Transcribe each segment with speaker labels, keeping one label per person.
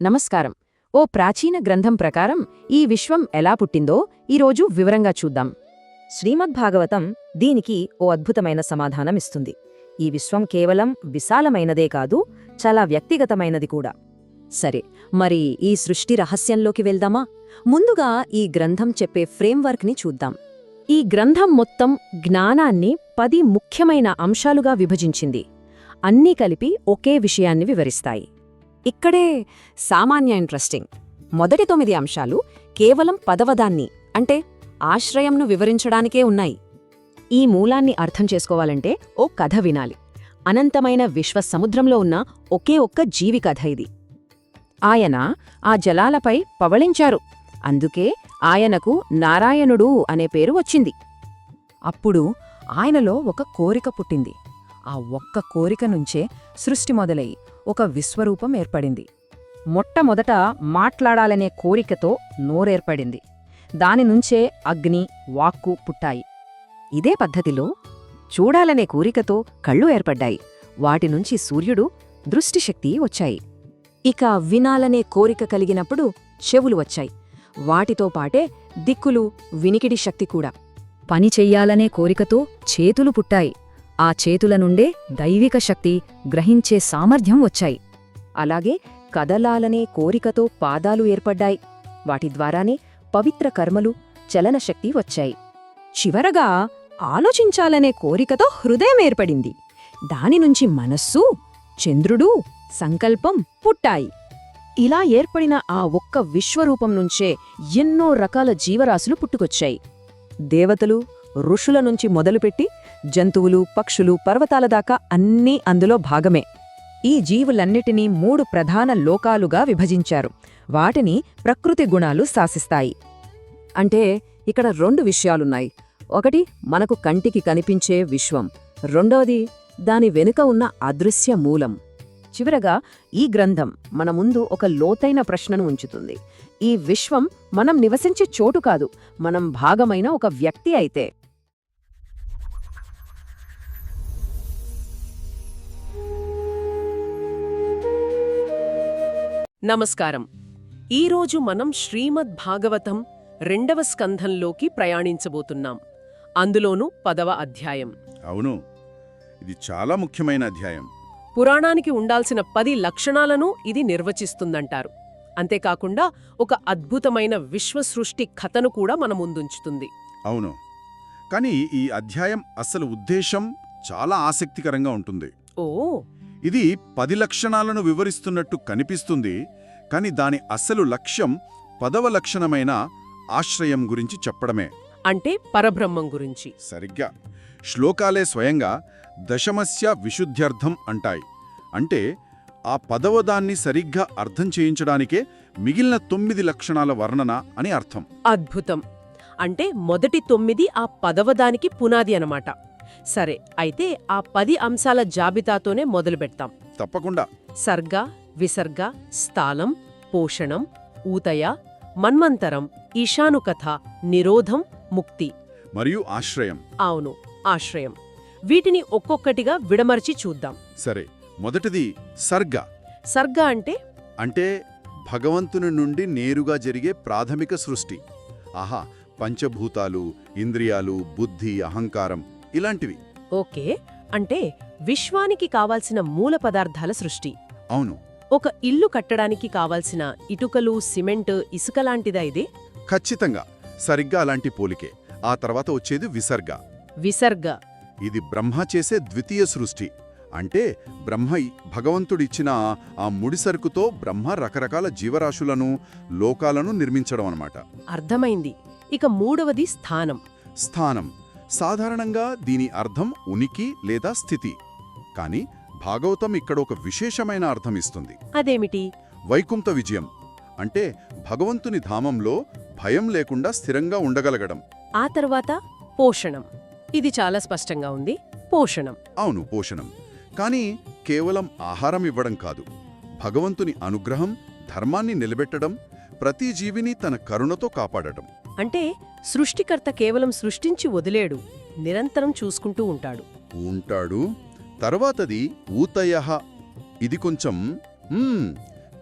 Speaker 1: నమస్కారం. ఓ ప్రాచీన గ్రంథం ప్రకారం ఈ విశ్వం ఎలా పుట్టిందో ఈరోజు వివరంగా చూద్దాం.
Speaker 2: శ్రీమద్భాగవతం దీనికి ఓ అద్భుతమైన సమాధానం ఇస్తుంది ఈ విశ్వం కేవలం విశాలమైనదే కాదు చాలా వ్యక్తిగతమైనది కూడా.
Speaker 1: సరే మరి ఈ సృష్టి రహస్యంలోకి వెళ్దామా? ముందుగా ఈ గ్రంథం చెప్పే ఫ్రేమ్వర్క్ని చూద్దాం. ఈ గ్రంథం మొత్తం జ్ఞానాన్ని పది ముఖ్యమైన అంశాలుగా విభజించింది. అన్నీ కలిపి ఒకే విషయాన్ని వివరిస్తాయి. ఇక్కడే సామాన్య ఇంట్రెస్టింగ్. మొదటి తొమ్మిది అంశాలు కేవలం పదవదాన్ని అంటే ఆశ్రయంను వివరించడానికే ఉన్నాయి. ఈ మూలాన్ని అర్థం చేసుకోవాలంటే ఓ కథ వినాలి. అనంతమైన విశ్వ సముద్రంలో ఉన్న ఒకే ఒక్క జీవి కథ ఇది. ఆయన ఆ జలాలపై పవళించారు. అందుకే ఆయనకు నారాయణుడు అనే పేరు వచ్చింది. అప్పుడు ఆయనలో ఒక కోరిక పుట్టింది. ఆ ఒక్క కోరిక నుంచే సృష్టి మొదలై ఒక విశ్వరూపం ఏర్పడింది. మొట్టమొదట మాట్లాడాలనే కోరికతో నోరేర్పడింది. దానినుంచే అగ్ని వాక్కు పుట్టాయి. ఇదే పద్ధతిలో చూడాలనే కోరికతో కళ్ళు ఏర్పడ్డాయి. వాటినుంచి సూర్యుడు దృష్టిశక్తి వచ్చాయి. ఇక వినాలనే కోరిక కలిగినప్పుడు చెవులు వచ్చాయి. వాటితో పాటే దిక్కులు వినికిడి శక్తి కూడా. పని చెయ్యాలనే కోరికతో చేతులు పుట్టాయి. ఆ చేతుల నుండే దైవిక శక్తి గ్రహించే సామర్థ్యం వచ్చాయి. అలాగే కదలాలనే కోరికతో పాదాలు ఏర్పడ్డాయి. వాటి ద్వారానే పవిత్ర కర్మలు చలనశక్తి వచ్చాయి. చివరగా ఆలోచించాలనే కోరికతో హృదయం ఏర్పడింది. దానినుంచి మనస్సు చంద్రుడు సంకల్పం పుట్టాయి. ఇలా ఏర్పడిన ఆ ఒక్క విశ్వరూపం నుంచే ఎన్నో రకాల జీవరాశులు పుట్టుకొచ్చాయి. దేవతలు ఋషుల నుంచి మొదలుపెట్టి జంతువులు పక్షులు పర్వతాల దాకా అన్నీ అందులో భాగమే. ఈ జీవులన్నిటినీ మూడు ప్రధాన లోకాలుగా విభజించారు. వాటిని ప్రకృతి గుణాలు శాసిస్తాయి. అంటే ఇక్కడ రెండు విషయాలున్నాయి. ఒకటి మనకు కంటికి కనిపించే విశ్వం. రెండవది దాని వెనుక ఉన్న అదృశ్య మూలం. చివరగా ఈ గ్రంథం మన ముందు ఒక లోతైన ప్రశ్నను ఉంచుతుంది. ఈ విశ్వం మనం నివసించే చోటు కాదు. మనం భాగమైన ఒక వ్యక్తి అయితే.
Speaker 3: నమస్కారం. ఈరోజు మనం శ్రీమద్ భాగవతం రెండవ స్కంధంలోకి ప్రయాణించబోతున్నాం. అందులోనూ పదవ అధ్యాయం.
Speaker 4: అవును. ఇది చాలా ముఖ్యమైన అధ్యాయం.
Speaker 3: పురాణానికి ఉండాల్సిన పది లక్షణాలను ఇది నిర్వచిస్తుందంటారు. అంతేకాకుండా ఒక అద్భుతమైన విశ్వసృష్టి కథను కూడా మన ముందుంచుతుంది.
Speaker 4: అవును. కానీ ఈ అధ్యాయం అసలు ఉద్దేశం చాలా ఆసక్తికరంగా ఉంటుంది.
Speaker 3: ఓ!
Speaker 4: ఇది పది లక్షణాలను వివరిస్తున్నట్టు కనిపిస్తుంది కాని దాని అసలు లక్ష్యం పదవ లక్షణమైన ఆశ్రయం గురించి చెప్పడమే.
Speaker 3: అంటే పరబ్రహ్మం గురించి.
Speaker 4: సరిగ్గా. శ్లోకాలే స్వయంగా దశమస్య విశుద్ధ్యర్థం అంటాయి. అంటే ఆ పదవదాన్ని సరిగ్గా అర్థం చేయించడానికే మిగిలిన తొమ్మిది లక్షణాల వర్ణన అని అర్థం.
Speaker 3: అద్భుతం. అంటే మొదటి తొమ్మిది ఆ పదవదానికి పునాది అనమాట సరే అయితే ఆ పది అంశాల జాబితాతోనే మొదలుపెడతాం.
Speaker 4: తప్పకుండా.
Speaker 3: సర్గ విసర్గ స్థాలం పోషణం ఊతయ మన్మంతరం ఈశానుకథ నిరోధం ముక్తి.
Speaker 4: మరియు ఆశ్రయం.
Speaker 3: అవును ఆశ్రయం. వీటిని ఒక్కొక్కటిగా విడమర్చి చూద్దాం.
Speaker 4: సరే మొదటిది సర్గ.
Speaker 3: సర్గ అంటే?
Speaker 4: అంటే భగవంతుని నుండి నేరుగా జరిగే ప్రాథమిక సృష్టి. ఆహా పంచభూతాలు ఇంద్రియాలు బుద్ధి అహంకారం ఇలాంటివి.
Speaker 3: ఓకే. అంటే విశ్వానికి కావాల్సిన మూల పదార్థాల సృష్టి.
Speaker 4: అవును.
Speaker 3: ఒక ఇల్లు కట్టడానికి కావాల్సిన ఇటుకలు సిమెంట్ ఇసుక లాంటిదా ఇది?
Speaker 4: ఖచ్చితంగా. సరిగ్గా అలాంటి పోలికే. ఆ తర్వాత వచ్చేది విసర్గ.
Speaker 3: విసర్గ.
Speaker 4: ఇది బ్రహ్మ చేసే ద్వితీయ సృష్టి. అంటే బ్రహ్మ భగవంతుడిచ్చిన ఆ ముడిసరుకుతో బ్రహ్మ రకరకాల జీవరాశులను లోకాలను నిర్మించడం అన్నమాట.
Speaker 3: అర్థమైంది. ఇక మూడవది స్థానం.
Speaker 4: స్థానం. సాధారణంగా దీని అర్థం ఉనికి లేదా స్థితి. కాని భాగవతం ఇక్కడ ఒక విశేషమైన అర్థం ఇస్తుంది.
Speaker 3: అదేమిటి?
Speaker 4: వైకుంఠ విజయం. అంటే భగవంతుని ధామంలో భయం లేకుండా స్థిరంగా ఉండగలగడం.
Speaker 3: ఆ తర్వాత పోషణం. ఇది చాలా స్పష్టంగా ఉంది. పోషణం.
Speaker 4: అవును పోషణం. కానీ కేవలం ఆహారం ఇవ్వడం కాదు. భగవంతుని అనుగ్రహం ధర్మాన్ని నిలబెట్టడం ప్రతి జీవిని తన కరుణతో కాపాడటం.
Speaker 3: అంటే సృష్టికర్త కేవలం సృష్టించి వదిలేడు నిరంతరం చూసుకుంటూ ఉంటాడు.
Speaker 4: ఉంటాడు. తర్వాతది ఊతయ. ఇది కొంచెం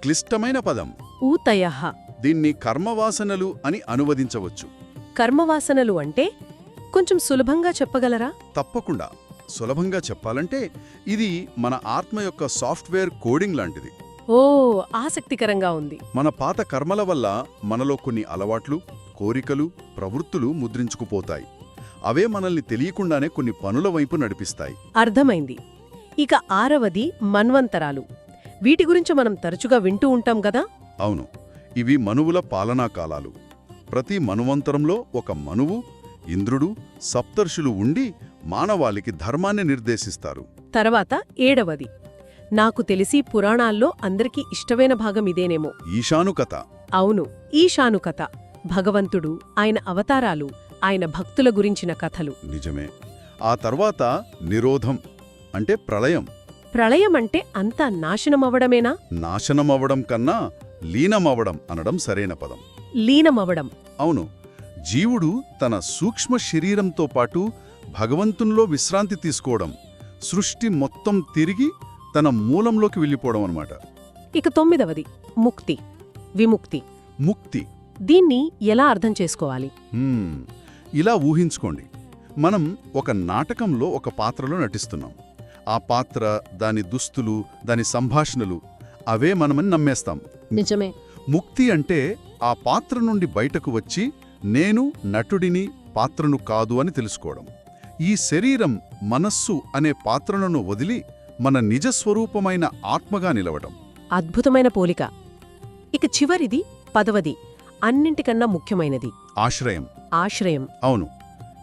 Speaker 4: క్లిష్టమైన పదం.
Speaker 3: ఊతయః.
Speaker 4: దీన్ని కర్మవాసనలు అని అనువదించవచ్చు.
Speaker 3: కర్మవాసనలు అంటే కొంచెం సులభంగా చెప్పగలరా?
Speaker 4: తప్పకుండా. సులభంగా చెప్పాలంటే ఇది మన ఆత్మ యొక్క సాఫ్ట్వేర్ కోడింగ్ లాంటిది.
Speaker 3: ఓ ఆసక్తికరంగా ఉంది.
Speaker 4: మన పాత కర్మల వల్ల మనలో కొన్ని అలవాట్లు కోరికలు ప్రవృత్తులు ముద్రించుకుపోతాయి. అవే మనల్ని తెలియకుండానే కొన్ని పనుల వైపు నడిపిస్తాయి.
Speaker 3: అర్థమైంది. ఇక ఆరవది మన్వంతరాలు. వీటి గురించి మనం తరచుగా వింటూ ఉంటాం గదా
Speaker 4: అవును. ఇవి మనువుల పాలనా కాలాలు. ప్రతి మనువంతరంలో ఒక మనువు ఇంద్రుడు సప్తర్షులు ఉండి మానవాళికి ధర్మాన్ని నిర్దేశిస్తారు.
Speaker 3: తర్వాత ఏడవది. నాకు తెలిసి పురాణాల్లో అందరికీ ఇష్టమైన భాగం ఇదేనేమో.
Speaker 4: ఈశానుకత.
Speaker 3: అవును ఈశాను కథ భగవంతుడు ఆయన అవతారాలు ఆయన భక్తుల గురించిన కథలు.
Speaker 4: నిజమే. ఆ తర్వాత నిరోధం అంటే ప్రళయం.
Speaker 3: ప్రళయం అంటే అంతా నాశనమవడమేనా
Speaker 4: నాశనమవ్వడం కన్నా లీనమవ్వడం అనడం సరైన పదం.
Speaker 3: లీనమవడం
Speaker 4: అవును. జీవుడు తన సూక్ష్మ శరీరంతో పాటు భగవంతునిలో విశ్రాంతి తీసుకోవడం సృష్టి మొత్తం తిరిగి తన మూలంలోకి వెళ్ళిపోవడం అన్నమాట.
Speaker 3: ఇక తొమ్మిదవది ముక్తి. విముక్తి.
Speaker 4: ముక్తి.
Speaker 3: దీన్ని ఎలా అర్థం చేసుకోవాలి?
Speaker 4: ఇలా ఊహించుకోండి. మనం ఒక నాటకంలో ఒక పాత్రలో నటిస్తున్నాం. ఆ పాత్ర దాని దుస్తులు దాని సంభాషణలు అవే మనమని నమ్మేస్తాం.
Speaker 3: నిజమే.
Speaker 4: ముక్తి అంటే ఆ పాత్ర నుండి బయటకు వచ్చి నేను నటుడిని పాత్రను కాదు అని తెలుసుకోవడం. ఈ శరీరం మనస్సు అనే పాత్రలను వదిలి మన నిజస్వరూపమైన ఆత్మగా నిలవడం.
Speaker 3: అద్భుతమైన పోలిక. ఇక చివరిది పదవది. అన్నింటికన్నా ముఖ్యమైనది.
Speaker 4: ఆశ్రయం.
Speaker 3: ఆశ్రయం.
Speaker 4: అవును.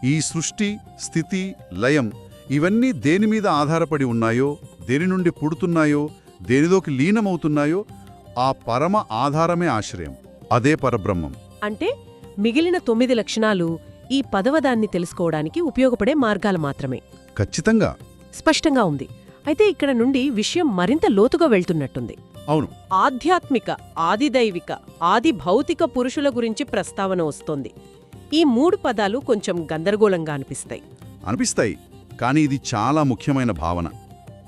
Speaker 4: ఈ సృష్టి స్థితి లయం ఇవన్నీ దేని మీద ఆధారపడి ఉన్నాయో దేని నుండి పుడుతున్నాయో దేనిలోకి లీనమవుతున్నాయో ఆ పరమ ఆధారమే ఆశ్రయం. అదే పరబ్రహ్మం.
Speaker 3: అంటే మిగిలిన తొమ్మిది లక్షణాలు ఈ పదవదాన్ని తెలుసుకోవడానికి ఉపయోగపడే మార్గాలు మాత్రమే.
Speaker 4: ఖచ్చితంగా.
Speaker 3: స్పష్టంగా ఉంది. అయితే ఇక్కడ నుండి విషయం మరింత లోతుగా వెళ్తున్నట్టుంది.
Speaker 4: అవును.
Speaker 3: ఆధ్యాత్మిక ఆదిదైవిక ఆది భౌతిక పురుషుల గురించి ప్రస్తావన వస్తోంది. ఈ మూడు పదాలు కొంచెం గందరగోళంగా అనిపిస్తాయి.
Speaker 4: అనిపిస్తాయి కానీ ఇది చాలా ముఖ్యమైన భావన.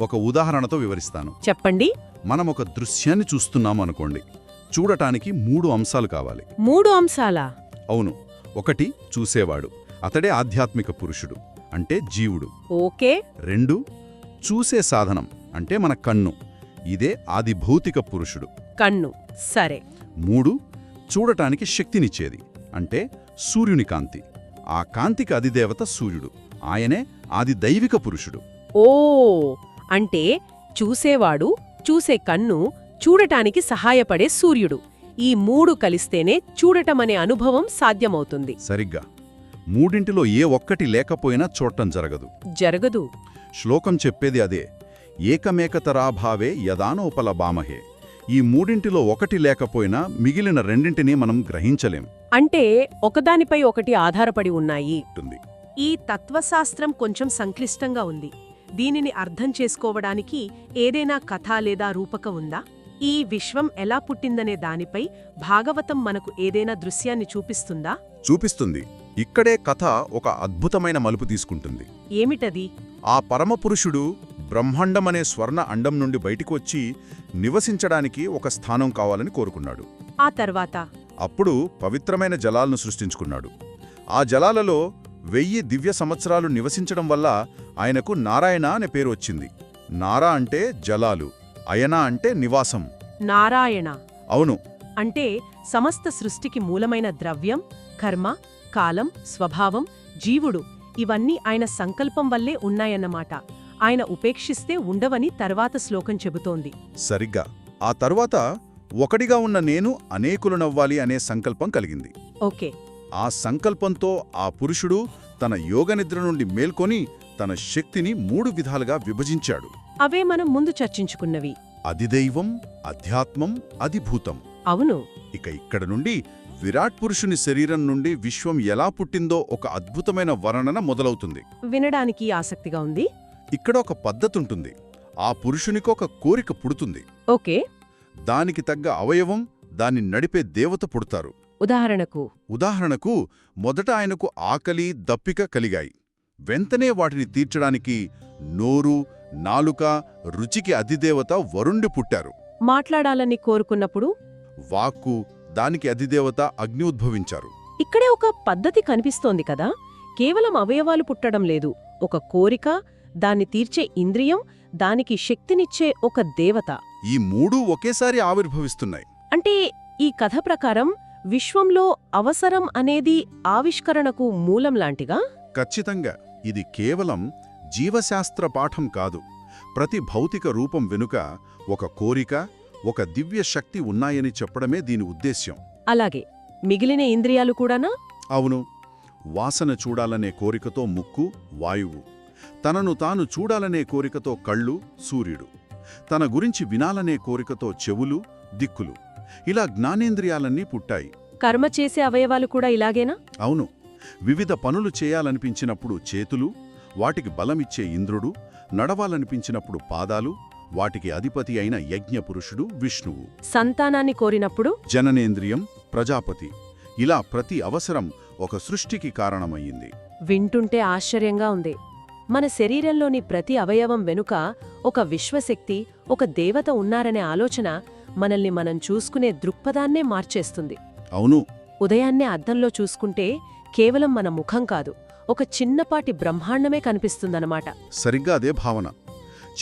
Speaker 4: ఒక ఉదాహరణతో వివరిస్తాను.
Speaker 3: చెప్పండి.
Speaker 4: మనం ఒక దృశ్యాన్ని చూస్తున్నాం అనుకోండి. చూడటానికి మూడు అంశాలు కావాలి.
Speaker 3: మూడు అంశాలా?
Speaker 4: అవును. ఒకటి చూసేవాడు. అతడే ఆధ్యాత్మిక పురుషుడు అంటే జీవుడు.
Speaker 3: ఓకే.
Speaker 4: రెండు చూసే సాధనం అంటే మన కన్ను. ఇదే ఆది భౌతిక పురుషుడు.
Speaker 3: కన్ను. సరే.
Speaker 4: మూడు చూడటానికి శక్తినిచ్చేది. అంటే సూర్యుని కాంతి. ఆ కాంతికి అధిదేవత సూర్యుడు. ఆయనే ఆది దైవిక పురుషుడు.
Speaker 3: ఓ! అంటే చూసేవాడు చూసే కన్ను చూడటానికి సహాయపడే సూర్యుడు. ఈ మూడు కలిస్తేనే చూడటమనే అనుభవం సాధ్యమవుతుంది.
Speaker 4: సరిగ్గా. మూడింటిలో ఏ ఒక్కటి లేకపోయినా చూడటం జరగదు.
Speaker 3: జరగదు.
Speaker 4: శ్లోకం చెప్పేది అదే. ఏకమేకతరాభావే యదానోపలబామహే ఈ మూడింటిలో ఒకటి లేకపోయినా మిగిలిన రెండింటినీ మనం గ్రహించలేం.
Speaker 3: అంటే ఒకదానిపై ఒకటి ఆధారపడి ఉన్నాయి. ఈ తత్వశాస్త్రం కొంచెం సంక్లిష్టంగా ఉంది. దీనిని అర్థం చేసుకోవడానికి ఏదైనా కథ లేదా రూపక ఉందా? ఈ విశ్వం ఎలా పుట్టిందనే దానిపై భాగవతం మనకు ఏదైనా దృశ్యాన్ని చూపిస్తుందా?
Speaker 4: చూపిస్తుంది. ఇక్కడే కథ ఒక అద్భుతమైన మలుపు తీసుకుంటుంది.
Speaker 3: ఏమిటది?
Speaker 4: ఆ పరమపురుషుడు బ్రహ్మాండమనే స్వర్ణ అండం నుండి బయటికి వచ్చి నివసించడానికి ఒక స్థానం కావాలని కోరుకున్నాడు.
Speaker 3: ఆ తర్వాత?
Speaker 4: అప్పుడు పవిత్రమైన జలాలను సృష్టించుకున్నాడు. ఆ జలాలలో వెయ్యి దివ్య సంవత్సరాలు నివసించడం వల్ల ఆయనకు నారాయణ అనే పేరు వచ్చింది. నారా అంటే జలాలు అయన అంటే నివాసం.
Speaker 3: నారాయణ.
Speaker 4: అవును.
Speaker 3: అంటే సమస్త సృష్టికి మూలమైన ద్రవ్యం కర్మ కాలం స్వభావం జీవుడు ఇవన్నీ ఆయన సంకల్పం వల్లే ఉన్నాయన్నమాట. ఆయన ఉపేక్షిస్తే ఉండవని తర్వాత శ్లోకం చెబుతోంది.
Speaker 4: సరిగ్గా. ఆ తరువాత ఒకటిగా ఉన్న నేను అనేకులనవ్వాలి అనే సంకల్పం కలిగింది.
Speaker 3: ఓకే.
Speaker 4: ఆ సంకల్పంతో ఆ పురుషుడు తన యోగనిద్ర నుండి మేల్కొని తన శక్తిని మూడు విధాలుగా విభజించాడు.
Speaker 3: అవే మనం ముందు చర్చించుకున్నవి.
Speaker 4: అధిదైవం అధ్యాత్మం అధిభూతం
Speaker 3: అవును.
Speaker 4: ఇక ఇక్కడ నుండి విరాట్ పురుషుని శరీరం నుండి విశ్వం ఎలా పుట్టిందో ఒక అద్భుతమైన వర్ణన మొదలవుతుంది.
Speaker 3: వినడానికి ఆసక్తిగా ఉంది.
Speaker 4: ఇక్కడ ఒక పద్ధతుంటుంది. ఆ పురుషునికొక కోరిక పుడుతుంది.
Speaker 3: ఓకే.
Speaker 4: దానికి తగ్గ అవయవం దాన్ని నడిపే దేవత పుడతారు.
Speaker 3: ఉదాహరణకు?
Speaker 4: ఉదాహరణకు మొదట ఆయనకు ఆకలి దప్పిక కలిగాయి. వెంటనే వాటిని తీర్చడానికి నోరు నాలుక రుచికి అధిదేవత వరుణ్ణి పుట్టారు.
Speaker 3: మాట్లాడాలని కోరుకున్నప్పుడు?
Speaker 4: వాక్కు దానికి అధిదేవత అగ్ని ఉద్భవించారు.
Speaker 3: ఇక్కడే ఒక పద్ధతి కనిపిస్తోంది కదా. కేవలం అవయవాలు పుట్టడం లేదు. ఒక కోరిక దాన్ని తీర్చే ఇంద్రియం దానికి శక్తినిచ్చే ఒక దేవత.
Speaker 4: ఈ మూడూ ఒకేసారి ఆవిర్భవిస్తున్నాయి.
Speaker 3: అంటే ఈ కథ ప్రకారం విశ్వంలో అవసరం అనేది ఆవిష్కరణకు మూలం లాంటిగా
Speaker 4: ఖచ్చితంగా. ఇది కేవలం జీవశాస్త్ర పాఠం కాదు. ప్రతి భౌతిక రూపం వెనుక ఒక కోరిక ఒక దివ్య శక్తి ఉన్నాయని చెప్పడమే దీని ఉద్దేశ్యం.
Speaker 3: అలాగే. మిగిలిన ఇంద్రియాలు కూడానా?
Speaker 4: అవును. వాసన చూడాలనే కోరికతో ముక్కు వాయువు. తనను తాను చూడాలనే కోరికతో కళ్ళు సూర్యుడు. తన గురించి వినాలనే కోరికతో చెవులు దిక్కులు. ఇలా జ్ఞానేంద్రియాలన్నీ పుట్టాయి.
Speaker 3: కర్మ చేసే అవయవాలు కూడా ఇలాగేనా?
Speaker 4: అవును. వివిధ పనులు చేయాలనిపించినప్పుడు చేతులు వాటికి బలమిచ్చే ఇంద్రుడు నడవాలనిపించినప్పుడు పాదాలు వాటికి అధిపతి అయిన యజ్ఞపురుషుడు విష్ణువు.
Speaker 3: సంతానాన్ని కోరినప్పుడు?
Speaker 4: జననేంద్రియం ప్రజాపతి. ఇలా ప్రతి అవసరం ఒక సృష్టికి కారణమయ్యింది.
Speaker 3: వింటుంటే ఆశ్చర్యంగా ఉంది. మన శరీరంలోని ప్రతి అవయవం వెనుక ఒక విశ్వశక్తి ఒక దేవత ఉన్నారనే ఆలోచన మనల్ని మనం చూసుకునే దృక్పథాన్నే మార్చేస్తుంది.
Speaker 4: అవును.
Speaker 3: ఉదయాన్నే అద్దంలో చూసుకుంటే కేవలం మన ముఖం కాదు ఒక చిన్నపాటి బ్రహ్మాండమే కనిపిస్తుందన్నమాట.
Speaker 4: సరిగ్గా అదే భావన.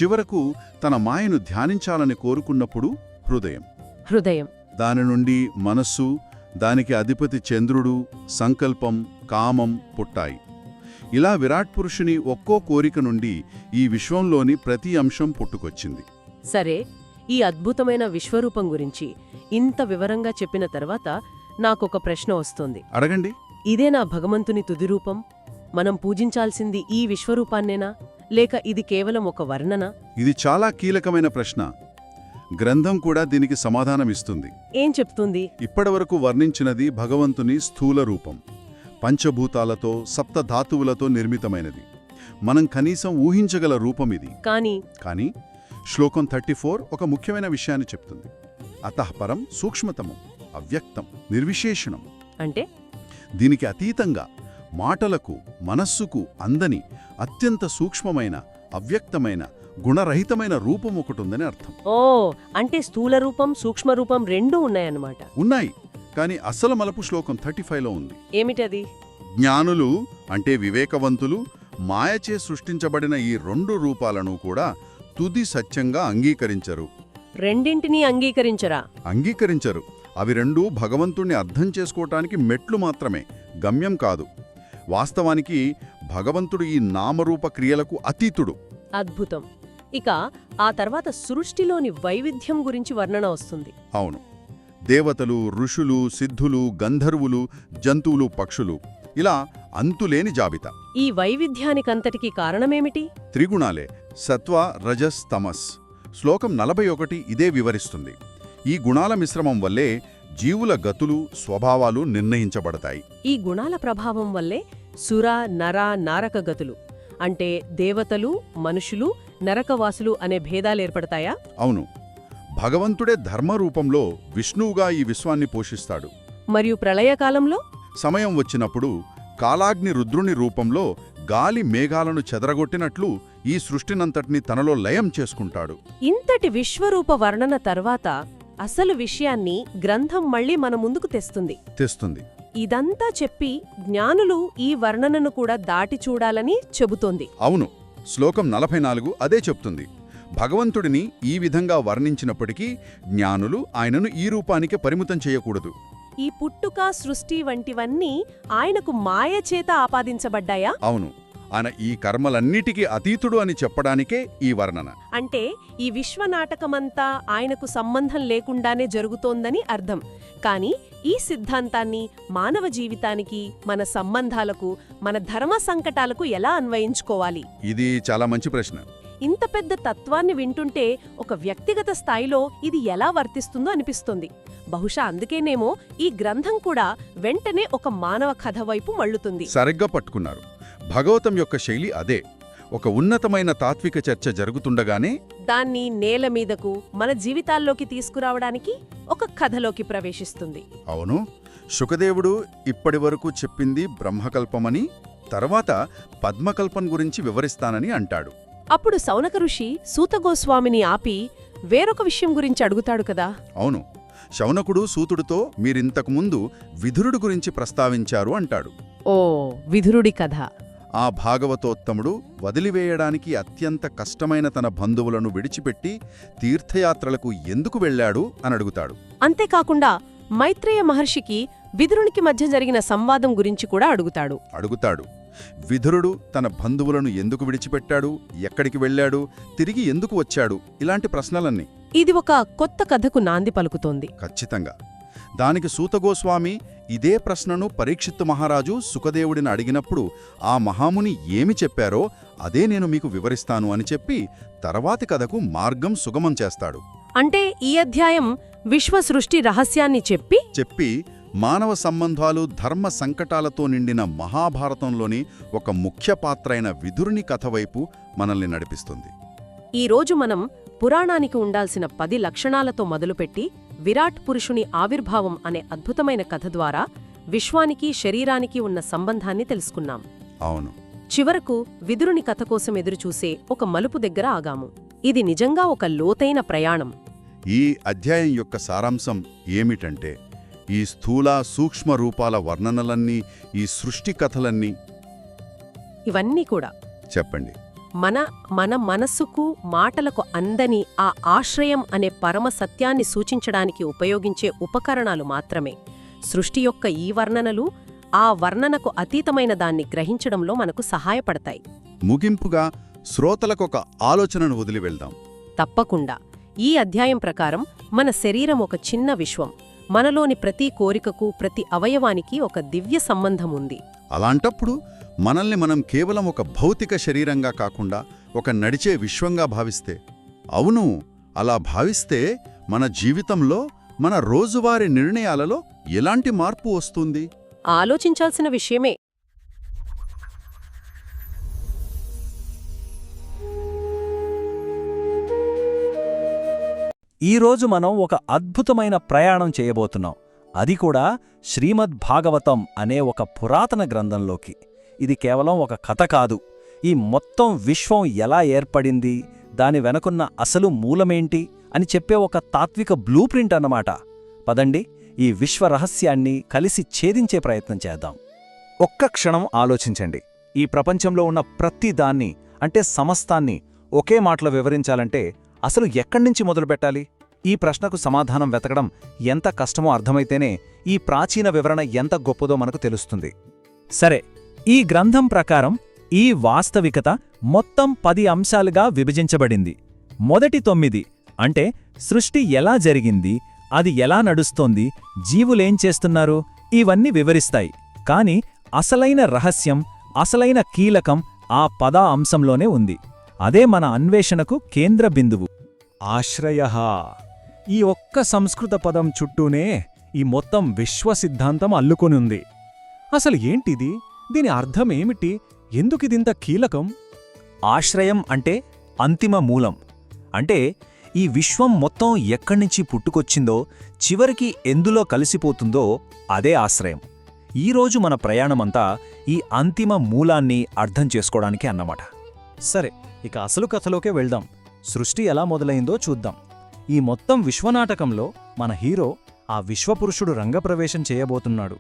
Speaker 4: చివరకు తన మాయను ధ్యానించాలని కోరుకున్నప్పుడు హృదయం.
Speaker 3: హృదయం.
Speaker 4: దాని నుండి మనస్సు దానికి అధిపతి చంద్రుడు సంకల్పం కామం పుట్టాయి. ఇలా విరాట్ పురుషుని ఒక్కో కోరిక నుండి ఈ విశ్వంలోని ప్రతి అంశం పుట్టుకొచ్చింది.
Speaker 3: సరే ఈ అద్భుతమైన విశ్వరూపం గురించి ఇంత వివరంగా చెప్పిన తర్వాత నాకొక ప్రశ్న వస్తుంది.
Speaker 4: అడగండి.
Speaker 3: ఇదే నా భగవంతుని తుది రూపం? మనం పూజించాల్సింది ఈ విశ్వరూపాన్నేనా? లేక ఇది కేవలం ఒక వర్ణన?
Speaker 4: ఇది చాలా కీలకమైన ప్రశ్న. గ్రంథం కూడా దీనికి సమాధానమిస్తుంది.
Speaker 3: ఏం చెప్తుంది?
Speaker 4: ఇప్పటివరకు వర్ణించినది భగవంతుని స్థూల రూపం. పంచభూతాలతో సప్తధాతువులతో నిర్మితమైనది. మనం కనీసం ఊహించగల రూపం ఇది.
Speaker 3: కానీ
Speaker 4: కానీ శ్లోకం థర్టీ ఒక ముఖ్యమైన విషయాన్ని చెప్తుంది. అతఃపరం సూక్ష్మతమం అవ్యక్తం నిర్విశేషణం.
Speaker 3: అంటే?
Speaker 4: దీనికి అతీతంగా మాటలకు మనస్సుకు అందని అత్యంత సూక్ష్మమైన అవ్యక్తమైన గుణరహితమైన రూపం ఒకటుందని అర్థం.
Speaker 3: ఓ అంటే స్థూల రూపం సూక్ష్మ రూపం రెండూ ఉన్నాయన్నమాట.
Speaker 4: ఉన్నాయి. కానీ అసలు మలపు శ్లోకం థర్టీ ఫైవ్లో ఉంది.
Speaker 3: ఏమిటది?
Speaker 4: జ్ఞానులు అంటే వివేకవంతులు మాయచే సృష్టించబడిన ఈ రెండు రూపాలను కూడా తుది సత్యంగా అంగీకరించరు.
Speaker 3: రెండింటినీ అంగీకరించరా?
Speaker 4: అంగీకరించరు. అవి రెండూ భగవంతుణ్ణి అర్థం చేసుకోవటానికి మెట్లు మాత్రమే గమ్యం కాదు. వాస్తవానికి భగవంతుడు ఈ నామరూప క్రియలకు అతీతుడు.
Speaker 3: అద్భుతం. ఇక ఆ తర్వాత సృష్టిలోని వైవిధ్యం గురించి వర్ణన వస్తుంది.
Speaker 4: అవును. దేవతలు ఋషులు సిద్ధులు గంధర్వులు జంతువులు పక్షులు. ఇలా అంతులేని జాబితా.
Speaker 3: ఈ వైవిధ్యానికంతటికీ కారణమేమిటి?
Speaker 4: త్రిగుణాలే. సత్వ రజస్ తమస్. శ్లోకం నలభై ఒకటి ఇదే వివరిస్తుంది. ఈ గుణాల మిశ్రమం వల్లే జీవుల గతులు స్వభావాలు నిర్ణయించబడతాయి.
Speaker 3: ఈ గుణాల ప్రభావం వల్లే సుర నర నారక గతులు. అంటే దేవతలు మనుషులు నరకవాసులు అనే భేదాలేర్పడతాయా
Speaker 4: అవును. భగవంతుడే ధర్మరూపంలో విష్ణువుగా ఈ విశ్వాన్ని పోషిస్తాడు.
Speaker 3: మరియు ప్రళయకాలంలో
Speaker 4: సమయం వచ్చినప్పుడు కాలాగ్ని రుద్రుని రూపంలో గాలి మేఘాలను చెదరగొట్టినట్లు ఈ సృష్టినంతటిని తనలో లయం చేసుకుంటాడు.
Speaker 3: ఇంతటి విశ్వరూప వర్ణన తర్వాత అసలు విషయాన్ని గ్రంథం మళ్ళీ మన ముందుకు తెస్తుంది.
Speaker 4: తెస్తుంది.
Speaker 3: ఇదంతా చెప్పి జ్ఞానులు ఈ వర్ణనను కూడా దాటి చూడాలని చెబుతోంది.
Speaker 4: అవును శ్లోకం నలభై నాలుగు అదే చెప్తుంది. భగవంతుడిని ఈ విధంగా వర్ణించినప్పటికీ జ్ఞానులు ఆయనను ఈ రూపానికే పరిమితం చేయకూడదు.
Speaker 3: ఈ పుట్టుక సృష్టి వంటివన్నీ ఆయనకు మాయ చేత ఆపాదించబడ్డాయా?
Speaker 4: అవును. ఆయన ఈ కర్మలన్నిటికీ అతీతుడు అని చెప్పడానికే ఈ వర్ణన.
Speaker 3: అంటే ఈ విశ్వనాటకమంతా ఆయనకు సంబంధం లేకుండానే జరుగుతోందని అర్థం. కాని ఈ సిద్ధాంతాన్ని మానవ జీవితానికి మన సంబంధాలకు మన ధర్మ సంకటాలకు ఎలా అన్వయించుకోవాలి?
Speaker 4: ఇది చాలా మంచి ప్రశ్న.
Speaker 3: ఇంత పెద్ద తత్వాన్ని వింటుంటే ఒక వ్యక్తిగత స్థాయిలో ఇది ఎలా వర్తిస్తుందో అనిపిస్తుంది. బహుశా అందుకేనేమో ఈ గ్రంథం కూడా వెంటనే ఒక మానవ కథ వైపు మళ్ళుతుంది.
Speaker 4: సరిగ్గా పట్టుకున్నారు. భగవతం యొక్క శైలి అదే. ఒక ఉన్నతమైన తాత్విక చర్చ జరుగుతుండగానే
Speaker 3: దాన్ని నేల మీదకు మన జీవితాల్లోకి తీసుకురావడానికి ఒక కథలోకి ప్రవేశిస్తుంది.
Speaker 4: అవును. శుకదేవుడు ఇప్పటివరకు చెప్పింది బ్రహ్మకల్పమని తర్వాత పద్మకల్పం గురించి వివరిస్తానని అంటాడు.
Speaker 3: అప్పుడు సౌనక ఋషి సూతగోస్వామిని ఆపి వేరొక విషయం గురించి అడుగుతాడు కదా?
Speaker 4: అవును. శౌనకుడు సూతుడితో మీరింతకుముందు విధురుడు గురించి ప్రస్తావించారు అంటాడు.
Speaker 3: ఓ విధురుడి కథ.
Speaker 4: ఆ భాగవతోత్తముడు వదిలివేయడానికి అత్యంత కష్టమైన తన బంధువులను విడిచిపెట్టి తీర్థయాత్రలకు ఎందుకు వెళ్ళాడు అని అడుగుతాడు.
Speaker 3: అంతేకాకుండా మైత్రేయ మహర్షికి విదురునికి మధ్య జరిగిన సంవాదం గురించి కూడా అడుగుతాడు.
Speaker 4: అడుగుతాడు. విధురుడు తన బంధువులను ఎందుకు విడిచిపెట్టాడు? ఎక్కడికి వెళ్ళాడు? తిరిగి ఎందుకు వచ్చాడు? ఇలాంటి ప్రశ్నలన్నీ.
Speaker 3: ఇది ఒక కొత్త కథకు నాంది పలుకుతోంది.
Speaker 4: ఖచ్చితంగా. దానికి సూతగోస్వామి ఇదే ప్రశ్నను పరీక్షిత్తు మహారాజు సుఖదేవుడిని అడిగినప్పుడు ఆ మహాముని ఏమి చెప్పారో అదే నేను మీకు వివరిస్తాను అని చెప్పి తర్వాతి కథకు మార్గం సుగమం చేస్తాడు.
Speaker 3: అంటే ఈ అధ్యాయం విశ్వ సృష్టి రహస్యాన్ని చెప్పి
Speaker 4: చెప్పి మానవ సంబంధాలు ధర్మ సంకటాలతో నిండిన మహాభారతంలోని ఒక ముఖ్య పాత్రైన విదురుని కథ వైపు మనల్ని నడిపిస్తుంది.
Speaker 3: ఈ రోజు మనం పురాణానికి ఉండాల్సిన పది లక్షణాలతో మొదలుపెట్టి విరాట్ పురుషుని ఆవిర్భావం అనే అద్భుతమైన కథ ద్వారా విశ్వానికి శరీరానికి ఉన్న సంబంధాన్ని తెలుసుకున్నాం.
Speaker 4: అవును.
Speaker 3: చివరకు విదురుని కథ కోసం ఎదురుచూసే ఒక మలుపు దగ్గర ఆగాము. ఇది నిజంగా ఒక లోతైన ప్రయాణం.
Speaker 4: ఈ అధ్యాయం యొక్క సారాంశం ఏమిటంటే ఈ స్థూల సూక్ష్మ రూపాల వర్ణనలన్నీ ఈ సృష్టి కథలన్నీ.
Speaker 3: ఇవన్నీ కూడా
Speaker 4: చెప్పండి.
Speaker 3: మన మన మనస్సుకు మాటలకు అందని ఆ ఆశ్రయం అనే పరమ సత్యాన్ని సూచించడానికి ఉపయోగించే ఉపకరణాలు మాత్రమే. సృష్టి యొక్క ఈ వర్ణనలు ఆ వర్ణనకు అతీతమైన దాన్ని గ్రహించడంలో మనకు సహాయపడతాయి.
Speaker 4: ముగింపుగా శ్రోతలకొక ఆలోచనను వదిలి వెళ్దాం.
Speaker 3: తప్పకుండా. ఈ అధ్యాయం ప్రకారం మన శరీరం ఒక చిన్న విశ్వం. మనలోని ప్రతి కోరికకు ప్రతి అవయవానికి ఒక దివ్య సంబంధం ఉంది.
Speaker 4: అలాంటప్పుడు మనల్ని మనం కేవలం ఒక భౌతిక శరీరంగా కాకుండా ఒక నడిచే విశ్వంగా భావిస్తే అవును అలా భావిస్తే మన జీవితంలో మన రోజువారీ నిర్ణయాలలో ఎలాంటి మార్పు వస్తుంది?
Speaker 3: ఆలోచించాల్సిన విషయమే.
Speaker 5: ఈరోజు మనం ఒక అద్భుతమైన ప్రయాణం చేయబోతున్నాం. అది కూడా శ్రీమద్ భాగవతం అనే ఒక పురాతన గ్రంథంలోకి. ఇది కేవలం ఒక కథ కాదు. ఈ మొత్తం విశ్వం ఎలా ఏర్పడింది? దాని వెనకున్న అసలు మూలమేంటి? అని చెప్పే ఒక తాత్విక బ్లూ ప్రింట్ అన్నమాట. పదండి ఈ విశ్వ రహస్యాన్ని కలిసి ఛేదించే ప్రయత్నం చేద్దాం. ఒక్క క్షణం ఆలోచించండి. ఈ ప్రపంచంలో ఉన్న ప్రతి దాన్ని అంటే సమస్తాన్ని ఒకే మాటలో వివరించాలంటే అసలు ఎక్కడ్నుంచి మొదలుపెట్టాలి? ఈ ప్రశ్నకు సమాధానం వెతకడం ఎంత కష్టమో అర్థమైతేనే ఈ ప్రాచీన వివరణ ఎంత గొప్పదో మనకు తెలుస్తుంది. సరే ఈ గ్రంథం ప్రకారం ఈ వాస్తవికత మొత్తం పది అంశాలుగా విభజించబడింది. మొదటి తొమ్మిది అంటే సృష్టి ఎలా జరిగింది అది ఎలా నడుస్తోంది జీవులేం చేస్తున్నారు ఇవన్నీ వివరిస్తాయి. కాని అసలైన రహస్యం అసలైన కీలకం ఆ పదా అంశంలోనే ఉంది. అదే మన అన్వేషణకు కేంద్ర బిందువు. ఆశ్రయ! ఈ ఒక్క సంస్కృత పదం చుట్టూనే ఈ మొత్తం విశ్వ సిద్ధాంతం అల్లుకొనుంది అసలు ఏంటిది? దీని అర్థమేమిటి? ఎందుకిదింత కీలకం? ఆశ్రయం అంటే అంతిమ మూలం. అంటే ఈ విశ్వం మొత్తం ఎక్కడ్నుంచి పుట్టుకొచ్చిందో చివరికి ఎందులో కలిసిపోతుందో అదే ఆశ్రయం. ఈరోజు మన ప్రయాణమంతా ఈ అంతిమ మూలాన్ని అర్థం చేసుకోవడానికి అన్నమాట. సరే ఇక అసలు కథలోకే వెళ్దాం. సృష్టి ఎలా మొదలైందో చూద్దాం. ఈ మొత్తం విశ్వనాటకంలో మన హీరో ఆ విశ్వపురుషుడు రంగప్రవేశం చేయబోతున్నాడు.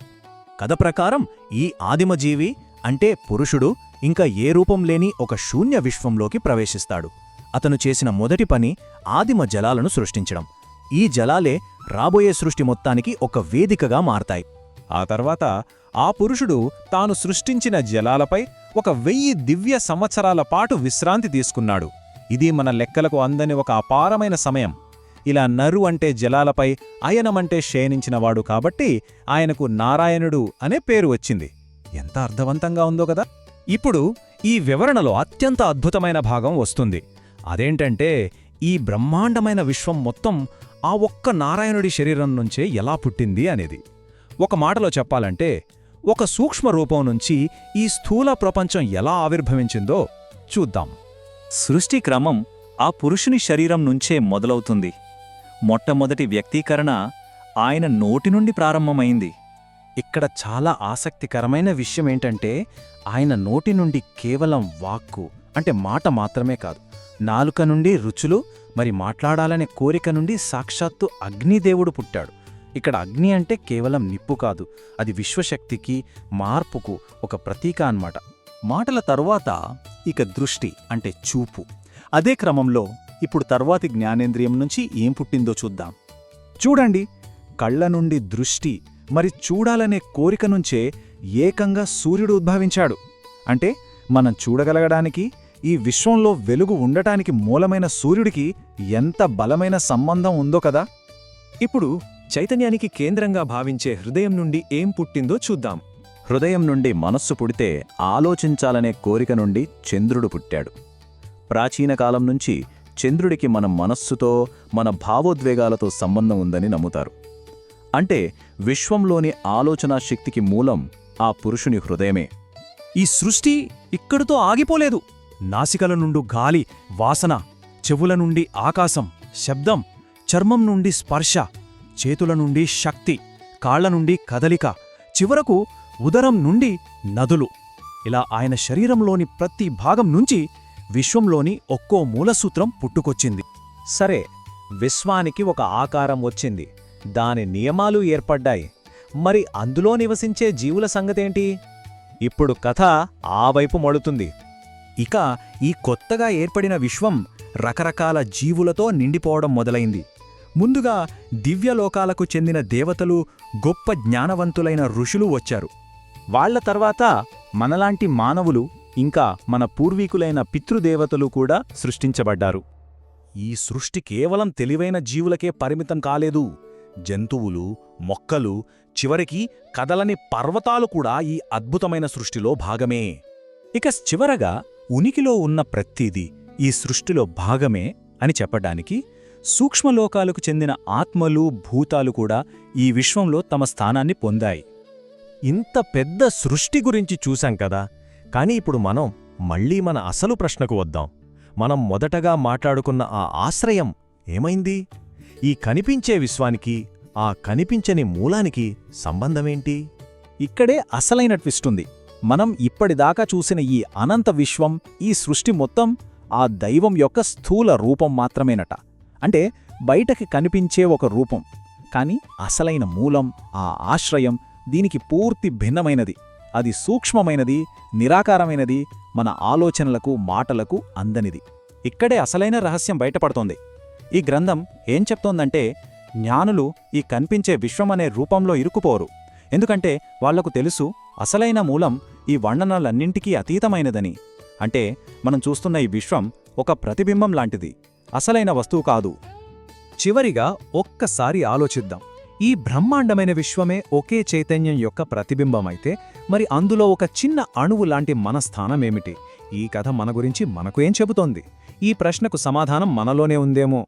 Speaker 5: కథ ప్రకారం ఈ ఆదిమజీవి అంటే పురుషుడు ఇంకా ఏ రూపం లేని ఒక శూన్య విశ్వంలోకి ప్రవేశిస్తాడు. అతను చేసిన మొదటి పని ఆదిమ జలాలను సృష్టించడం. ఈ జలాలే రాబోయే సృష్టి మొత్తానికి ఒక వేదికగా మారతాయి. ఆ తర్వాత ఆ పురుషుడు తాను సృష్టించిన జలాలపై ఒక వెయ్యి దివ్య సంవత్సరాల పాటు విశ్రాంతి తీసుకున్నాడు. ఇది మన లెక్కలకు అందని ఒక అపారమైన సమయం. ఇలా నరు అంటే జలాలపై అయనమంటే శయనించినవాడు కాబట్టి ఆయనకు నారాయణుడు అనే పేరు వచ్చింది. ఎంత అర్థవంతంగా ఉందో కదా! ఇప్పుడు ఈ వివరణలో అత్యంత అద్భుతమైన భాగం వస్తుంది. అదేంటంటే ఈ బ్రహ్మాండమైన విశ్వం మొత్తం ఆ ఒక్క నారాయణుడి శరీరం నుంచే ఎలా పుట్టింది అనేది. ఒక మాటలో చెప్పాలంటే ఒక సూక్ష్మ రూపం నుంచి ఈ స్థూల ప్రపంచం ఎలా ఆవిర్భవించిందో చూద్దాం. సృష్టి క్రమం ఆ పురుషుని శరీరం నుంచే మొదలవుతుంది. మొట్టమొదటి వ్యక్తీకరణ ఆయన నోటి నుండి ప్రారంభమైంది. ఇక్కడ చాలా ఆసక్తికరమైన విషయమేంటంటే ఆయన నోటి నుండి కేవలం వాక్కు
Speaker 6: అంటే మాట మాత్రమే కాదు. నాలుక నుండి రుచులు మరి మాట్లాడాలనే కోరిక నుండి సాక్షాత్తు అగ్నిదేవుడు పుట్టాడు. ఇక్కడ అగ్ని అంటే కేవలం నిప్పు కాదు అది విశ్వశక్తికి మార్పుకు ఒక ప్రతీక అన్నమాట. మాటల తరువాత ఇక దృష్టి అంటే చూపు. అదే క్రమంలో ఇప్పుడు తర్వాతి జ్ఞానేంద్రియం నుంచి ఏం పుట్టిందో చూద్దాం. చూడండి కళ్ళ నుండి దృష్టి మరి చూడాలనే కోరిక నుంచే ఏకంగా సూర్యుడు ఉద్భవించాడు. అంటే మనం చూడగలగడానికి ఈ విశ్వంలో వెలుగు ఉండటానికి మూలమైన సూర్యుడికి ఎంత బలమైన సంబంధం ఉందో కదా?
Speaker 5: ఇప్పుడు చైతన్యానికి కేంద్రంగా భావించే హృదయం నుండి ఏం పుట్టిందో చూద్దాం.
Speaker 6: హృదయం నుండి మనస్సు పుడితే ఆలోచించాలనే కోరిక నుండి చంద్రుడు పుట్టాడు. ప్రాచీన కాలం నుంచి చంద్రుడికి మన మనస్సుతో మన భావోద్వేగాలతో సంబంధం ఉందని నమ్ముతారు. అంటే విశ్వంలోని ఆలోచనా శక్తికి మూలం ఆ పురుషుని హృదయమే.
Speaker 5: ఈ సృష్టి ఇక్కడితో ఆగిపోలేదు. నాసికల నుండి గాలి వాసన చెవుల నుండి ఆకాశం శబ్దం చర్మం నుండి స్పర్శ చేతుల నుండి శక్తి కాళ్ళ నుండి కదలిక చివరకు ఉదరం నుండి నదులు. ఇలా ఆయన శరీరంలోని ప్రతి భాగం నుంచి విశ్వంలోని ఒక్కో మూలసూత్రం పుట్టుకొచ్చింది. సరే విశ్వానికి ఒక ఆకారం వచ్చింది. దాని నియమాలు ఏర్పడ్డాయి. మరి అందులో నివసించే జీవుల సంగతేంటి? ఇప్పుడు కథ ఆ వైపు మడుతుంది. ఇక ఈ కొత్తగా ఏర్పడిన విశ్వం రకరకాల జీవులతో నిండిపోవడం మొదలైంది. ముందుగా దివ్యలోకాలకు చెందిన దేవతలు గొప్ప జ్ఞానవంతులైన ఋషులు వచ్చారు. వాళ్ళ తర్వాత మనలాంటి మానవులు ఇంకా మన పూర్వీకులైన పితృదేవతలు కూడా సృష్టించబడ్డారు. ఈ సృష్టి కేవలం తెలివైన జీవులకే పరిమితం కాలేదు. జంతువులు మొక్కలు చివరికి కదలని పర్వతాలు కూడా ఈ అద్భుతమైన సృష్టిలో భాగమే. ఇక చివరగా ఉనికిలో ఉన్న ప్రతిదీ ఈ సృష్టిలో భాగమే అని చెప్పడానికి సూక్ష్మలోకాలకు చెందిన ఆత్మలు భూతాలు కూడా ఈ విశ్వంలో తమ స్థానాన్ని పొందాయి. ఇంత పెద్ద సృష్టి గురించి చూశాం కదా! కాని ఇప్పుడు మనం మళ్ళీ మన అసలు ప్రశ్నకు వద్దాం. మనం మొదటగా మాట్లాడుకున్న ఆ ఆశ్రయం ఏమైంది? ఈ కనిపించే విశ్వానికి ఆ కనిపించని మూలానికి సంబంధమేంటి? ఇక్కడే అసలైన ట్విస్టుంది మనం ఇప్పటిదాకా చూసిన ఈ అనంత విశ్వం ఈ సృష్టి మొత్తం ఆ దైవం యొక్క స్థూల రూపం మాత్రమేనట. అంటే బయటకి కనిపించే ఒక రూపం. కాని అసలైన మూలం ఆ ఆశ్రయం దీనికి పూర్తి భిన్నమైనది. అది సూక్ష్మమైనది నిరాకారమైనది మన ఆలోచనలకు మాటలకు అందనిది ఇక్కడే అసలైన రహస్యం బయటపడుతోంది. ఈ గ్రంథం ఏం చెప్తోందంటే జ్ఞానులు ఈ కనిపించే విశ్వమనే రూపంలో ఇరుకుపోరు ఎందుకంటే వాళ్ళకు తెలుసు అసలైన మూలం ఈ వర్ణనలన్నింటికీ అతీతమైనదని. అంటే మనం చూస్తున్న ఈ విశ్వం ఒక ప్రతిబింబం లాంటిది. అసలైన వస్తువు కాదు. చివరిగా ఒక్కసారి ఆలోచిద్దాం. ఈ బ్రహ్మాండమైన విశ్వమే ఒకే చైతన్యం యొక్క ప్రతిబింబమైతే మరి అందులో ఒక చిన్న అణువు లాంటి మన స్థానమేమిటి ఈ కథ మన గురించి మనకు ఏం చెబుతోంది? ఈ ప్రశ్నకు సమాధానం మనలోనే ఉందేమో?